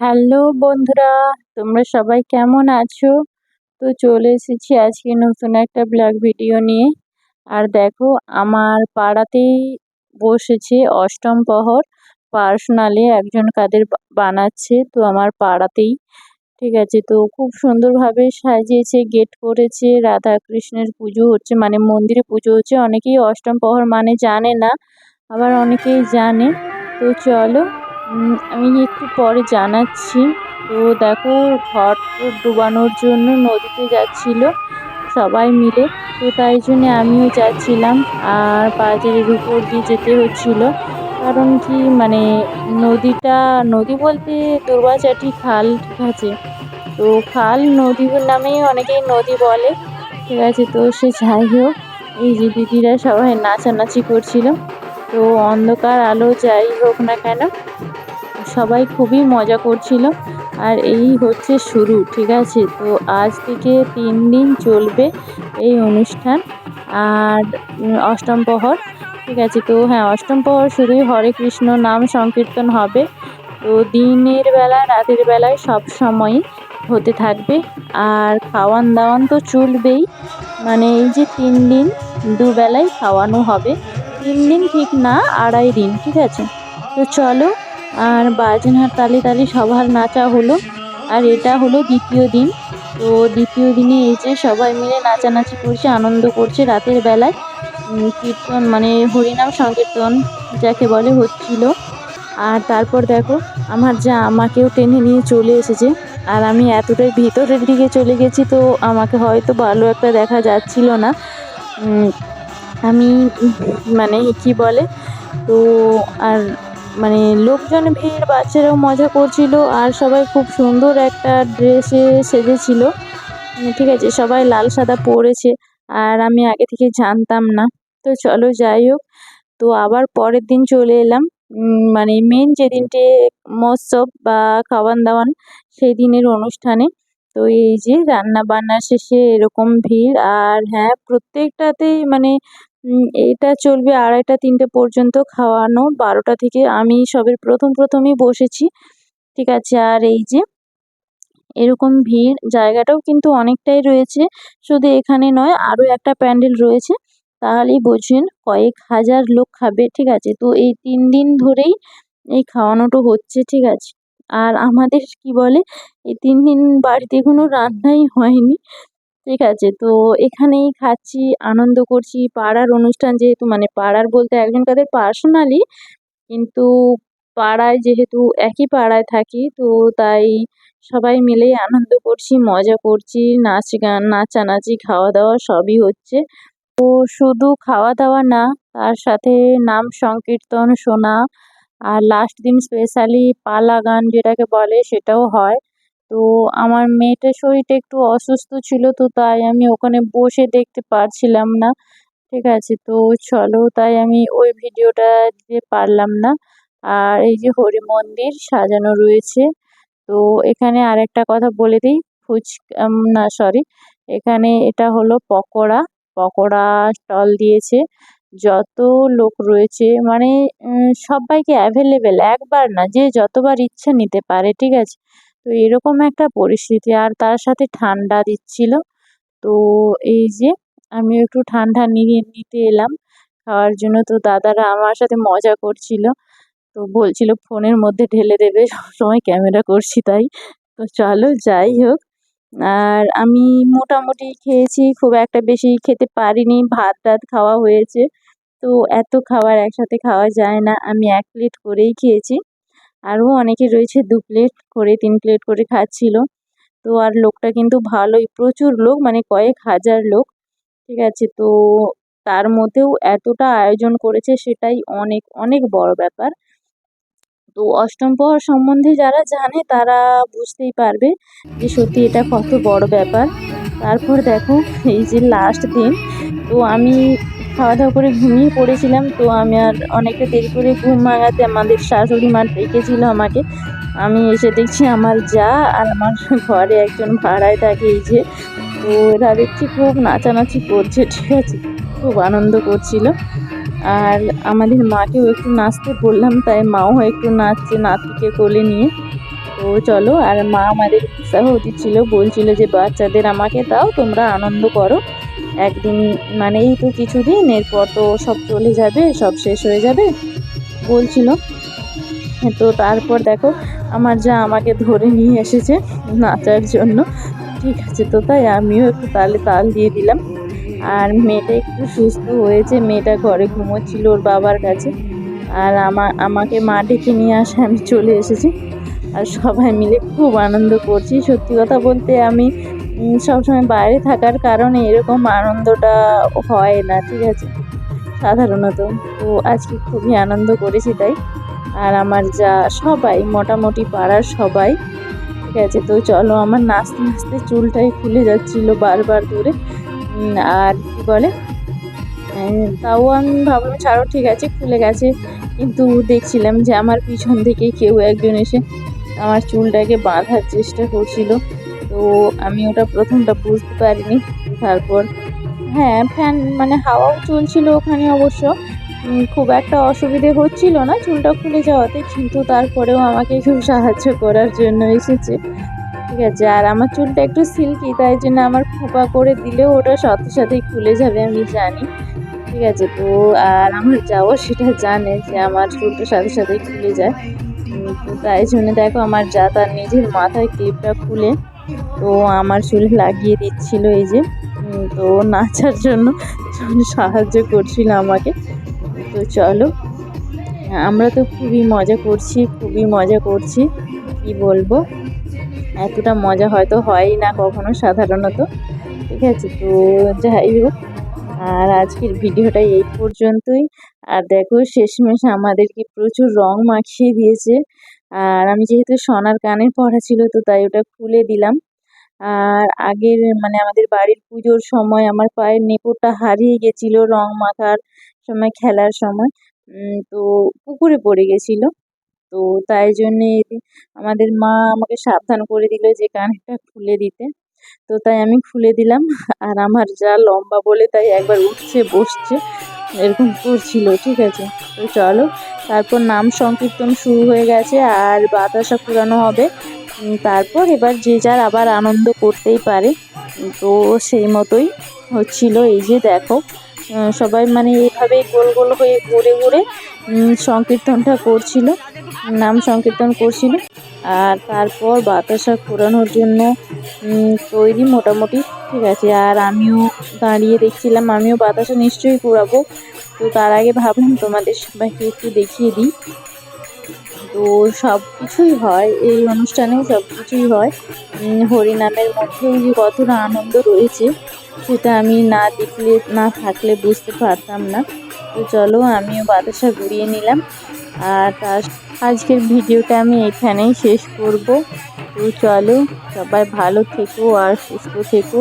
Hello বন্ধুরা, তোমরা সবাই কেমন আছো? তো চলে এসেছি আজকে নতুন একটা ব্লগ ভিডিও নিয়ে। আর দেখো, আমার পাড়াতেই বসেছে অষ্টম প্রহর পার্সোনালি একজন কাদের বানাচ্ছে, তো আমার পাড়াতেই। ঠিক আছে, তো খুব সুন্দরভাবে সাজিয়েছে গেট করেছে রাধা কৃষ্ণের পুজো হচ্ছে মানে মন্দিরে পুজো হচ্ছে। অনেকেই অষ্টম প্রহর মানে জানে না, আবার অনেকেই জানে। তো চলো আমি একটু পরে জানাচ্ছি। তো দেখো ঘট ডুবানোর জন্য নদীতে যাচ্ছিল সবাই মিলে। তো তাই জন্য আমিও যাচ্ছিলাম। আর বাজারের উপর দিয়ে যেতে হচ্ছিল। কারণ কি মানে নদীটা, নদী বলতে দুর্বাচাটি খাল, ঠিক আছে? তো খাল নদী নামেই অনেকেই নদী বলে, ঠিক আছে? তো সে যাই হোক, এই যে দিদিরা সবাই নাচানাচি করছিল। তো অন্ধকার আলো যাই হোক না কেন সবাই খুবই মজা করছিল। আর এই হচ্ছে শুরু, ঠিক আছে? তো আজ থেকে তিন দিন চলবে এই অনুষ্ঠান। আর অষ্টম প্রহর, ঠিক আছে? তো হ্যাঁ অষ্টম প্রহর শুধুই হরে কৃষ্ণ নাম সংকীর্তন হবে। তো দিনের বেলা, রাতের বেলায় সব সময়ই হতে থাকবে। আর খাওয়ান দাওয়ান তো চলবেই। মানে এই যে তিন দিন, দুবেলায় খাওয়ানো হবে। তিন দিন ঠিক না, আড়াই দিন, ঠিক আছে? তো চলো আর বাজনার তালে তালে সবার নাচা হলো। আর এটা হলো দ্বিতীয় দিন। তো দ্বিতীয় দিনে এই যে সবাই মিলে নাচানাচি করছে, আনন্দ করছে রাতের বেলায়। কীর্তন মানে হরিনাম সংকীর্তন যাকে বলে হচ্ছিল। আর তারপর দেখো, আমার যা আমাকেও টেনে নিয়ে চলে এসেছে। আর আমি এতটাই ভিতরের দিকে চলে গেছি তো আমাকে হয়তো ভালো একটা দেখা যাচ্ছিল না। আমি মানে কি বলে, তো আর মানে লোকজন, ভিড়, বাচ্চারাও মজা করছিল আর সবাই খুব সুন্দর একটা ড্রেসে সেজেছিল। ঠিক আছে, সবাই লাল সাদা পরেছে আর আমি আগে থেকে জানতাম না। তো চলো যাই হোক, তো আবার পরের দিন চলে এলাম। মানে মেন যেদিনটে মহোৎসব বা খাওয়ান দাওয়ান সেই দিনের অনুষ্ঠানে। তো এই যে রান্না বান্না শেষে এরকম ভিড় আর হ্যাঁ প্রত্যেকটাতেই মানে এটা চলবে আড়াইটা, তিনটে পর্যন্ত খাওয়ানো, বারোটা থেকে আমি সবের প্রথম, প্রথমই বসেছি, ঠিক আছে? আর এই যে, এরকম ভিড়, জায়গাটাও কিন্তু অনেকটাই রয়েছে, শুধু এখানে নয়, আরও একটা প্যান্ডেল রয়েছে, তাহলেই বোঝেন কয়েক হাজার লোক খাবে, ঠিক আছে? তো এই তিন দিন ধরেই এই খাওয়ানোটা হচ্ছে, ঠিক আছে? আর আমাদের কি বলে, এই তিন দিন বাড়িতে কোনো রান্নাই হয়নি ঠিক আছে। তো এখানেই খাচ্ছি, আনন্দ করছি। পাড়ার অনুষ্ঠান যেহেতু মানে পাড়ার বলতে একজন তাদের পার্সোনালি কিন্তু পাড়ায় যেহেতু একই পাড়ায় থাকি, তো তাই সবাই মিলেই আনন্দ করছি, মজা করছি, নাচ গান, নাচানাচি খাওয়া দাওয়া সবই হচ্ছে। তো শুধু খাওয়া দাওয়া না, তার সাথে নাম সংকীর্তন, শোনা, আর লাস্ট দিন স্পেশালি পালা গান যেটাকে বলে সেটাও হয়। তো আমার মেয়েটার শরীরটা একটু অসুস্থ ছিল তো তাই আমি ওখানে বসে দেখতে পারছিলাম না। ঠিক আছে তো চলো তাই আমি ওই ভিডিওটা দিতে পারলাম না। আর এই যে হরি মন্দির সাজানো রয়েছে। তো এখানে আর একটা কথা বলে দিই ফুচ উম, না সরি এখানে এটা হলো পকোড়া। পকোড়া স্টল দিয়েছে। যত লোক রয়েছে মানে সবাইকে অ্যাভেলেবেল একবার না যে যতবার ইচ্ছা নিতে পারে ঠিক আছে? তো এরকম একটা পরিস্থিতি। আর তার সাথে ঠান্ডা দিচ্ছিল। তো এই যে আমি একটু ঠান্ডা নিয়ে নিতে এলাম। খাওয়ার জন্য তো দাদারা আমার সাথে মজা করছিল। তো বলছিল ফোনের মধ্যে ঢেলে দেবে। সবসময় ক্যামেরা করছি তাই। তো চলো যাই হোক। আর আমি মোটামুটি খেয়েছি। খুব একটা বেশি খেতে পারিনি। ভাত টাত খাওয়া হয়েছে। তো এত খাবার একসাথে খাওয়া যায় না। আমি এক প্লেট করেই খেয়েছি। আরও অনেকে রয়েছে দু প্লেট করে, তিন প্লেট করে খাচ্ছিল। তো আর লোকটা কিন্তু ভালোই, প্রচুর লোক মানে কয়েক হাজার লোক, ঠিক আছে? তো তার মধ্যেও এতটা আয়োজন করেছে সেটাই অনেক অনেক বড় ব্যাপার। তো অষ্টম প্রহর সম্বন্ধে যারা জানে তারা বুঝতেই পারবে যে সত্যি এটা কত বড় ব্যাপার। তারপর দেখো, এই যে লাস্ট দিন, তো আমি খাওয়া দাওয়া করে ঘুমিয়ে পড়েছিলাম, তো আমি আর অনেকটা দেরি করে ঘুম ভাঙাতে আমাদের শাশুড়ি মা ডেকেছিল আমাকে। আমি এসে দেখছি আমার যা আর আমার ঘরে একজন ভাড়ায় থাকে এই যে, তো এরা দেখছি খুব নাচানাচি করছে, ঠিক আছে, খুব আনন্দ করছিল। আর আমাদের মাকেও একটু নাচতে বললাম, তাই মাও একটু নাচছে নাতিকে কোলে নিয়ে। তো চলো, আর মা আমাদের উৎসাহ দিচ্ছিল, বলছিল যে বাচ্চাদের আমাকে দাও, তোমরা আনন্দ করো। একদিন মানে এই তো কিছুদিন, এরপর তো সব চলে যাবে, সব শেষ হয়ে যাবে, বলছিল। তো তারপর দেখো, আমার যা আমাকে ধরে নিয়ে এসেছে নাচার জন্য। ঠিক আছে তো তাই আমিও একটু তালে তাল দিয়ে দিলাম। আর মেয়েটা একটু সুস্থ হয়েছে, মেয়েটা ঘরে ঘুমোচ্ছিল ওর বাবার কাছে। আর আমার আমাকে মা ডেকে নিয়ে আসে আমি চলে এসেছি। আর সবাই মিলে খুব আনন্দ করছি। সত্যি কথা বলতে আমি সবসময় বাইরে থাকার কারণে এরকম আনন্দটা হয় না, ঠিক আছে? সাধারণত। তো আজকে খুবই আনন্দ করেছি তাই। আর আমার যা সবাই, মোটামুটি পাড়ার সবাই, ঠিক আছে? তো চলো আমার নাচতে নাচতে চুলটাই খুলে যাচ্ছিল বারবার ধরে। আর কি বলে? তাও আমি ভাবলাম, ছাড়ো, ঠিক আছে খুলে গেছে। কিন্তু দেখছিলাম যে আমার পিছন থেকে কেউ একজন এসে আমার চুলটাকে বাঁধার চেষ্টা করছিল। তো আমি ওটা প্রথমটা বুঝতে পারিনি। তারপর হ্যাঁ ফ্যান মানে হাওয়াও চলছিল ওখানে অবশ্য। খুব একটা অসুবিধে হচ্ছিল না চুলটা খুলে যাওয়াতে, কিন্তু তারপরেও আমাকে খুব সাহায্য করার জন্য এসেছে। ঠিক আছে, আর আমার চুলটা একটু সিল্কি তাই জন্য আমার খোপা করে দিলেও ওটা সাথে সাথেই খুলে যাবে, আমি জানি। ঠিক আছে, তো আর আমার যাওয়া সেটা জানে যে আমার চুলটা সাথে সাথেই খুলে যায়। তো তাই জন্য দেখো আমার যা তার নিজের মাথায় ক্লিপটা খুলে তো আমার চুলে লাগিয়ে দিচ্ছিল এই যে তো নাচার জন্য সাহায্য করছিল আমাকে। তো চলো, আমরা তো খুবই মজা করছি, খুবই মজা করছি, কি বলব? এতটা মজা হয়তো হয়ই না কখনো সাধারণত। ঠিক আছে, তো যাই হোক, আর আজকের ভিডিওটা এই পর্যন্তই। আর দেখো, শেষমেশ আমাদেরকে প্রচুর রং মাখিয়ে দিয়েছে। আর আমি যেহেতু সোনার কানের পড়া ছিল, তো তাই ওটা খুলে দিলাম। আর আগের মানে আমাদের বাড়ির পুজোর সময় আমার পায়ের নেপোটা হারিয়ে গেছিল, রং মাখার সময়, খেলার সময়। তো পুকুরে পড়ে গেছিল। তো তাই জন্যে আমাদের মা আমাকে সাবধান করে দিল যে কানেরটা খুলে দিতে। তো তাই আমি খুলে দিলাম। আর আমার যা লম্বা বলে তাই একবার উঠছে, বসছে। এরকম করছিল, ঠিক আছে? তো চলো। তারপর নাম সংকীর্তন শুরু হয়ে গেছে। আর বাতাসা পুরানো হবে। তারপর এবার যে যার আবার আনন্দ করতেই পারে, তো সেই মতোই হচ্ছিল এই যে দেখো। সবাই মানে এইভাবেই গোল গোল হয়ে ঘুরে ঘুরে সংকীর্তনটা করছিল, নাম সংকীর্তন করছিল। আর তারপর বাতাসা ঘোরানোর জন্য তৈরি মোটামুটি, ঠিক আছে, আর আমিও দাঁড়িয়ে দেখছিলাম, আমিও বাতাসা নিশ্চয়ই ঘোরাবো। তো তার আগে ভাবলাম তোমাদের সবাইকে একটু দেখিয়ে দিই। তো সব কিছুই হয়, এই অনুষ্ঠানেও সব কিছুই হয়। হরিনামের মধ্যেও যে কতটা আনন্দ রয়েছে, সেটা আমি না দেখলে, না থাকলে বুঝতে পারতাম না। তো চলো, আমিও বাতাসা ঘুরিয়ে নিলাম। আর তার আজকের ভিডিওটা আমি এখানেই শেষ করব। তো চলো, সবাই ভালো থেকো আর সুস্থ থেকো।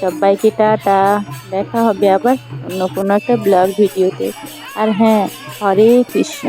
সবাইকে টাটা, দেখা হবে আবার অন্য কোনো একটা ব্লগ ভিডিওতে। আর হ্যাঁ হরে কৃষ্ণ।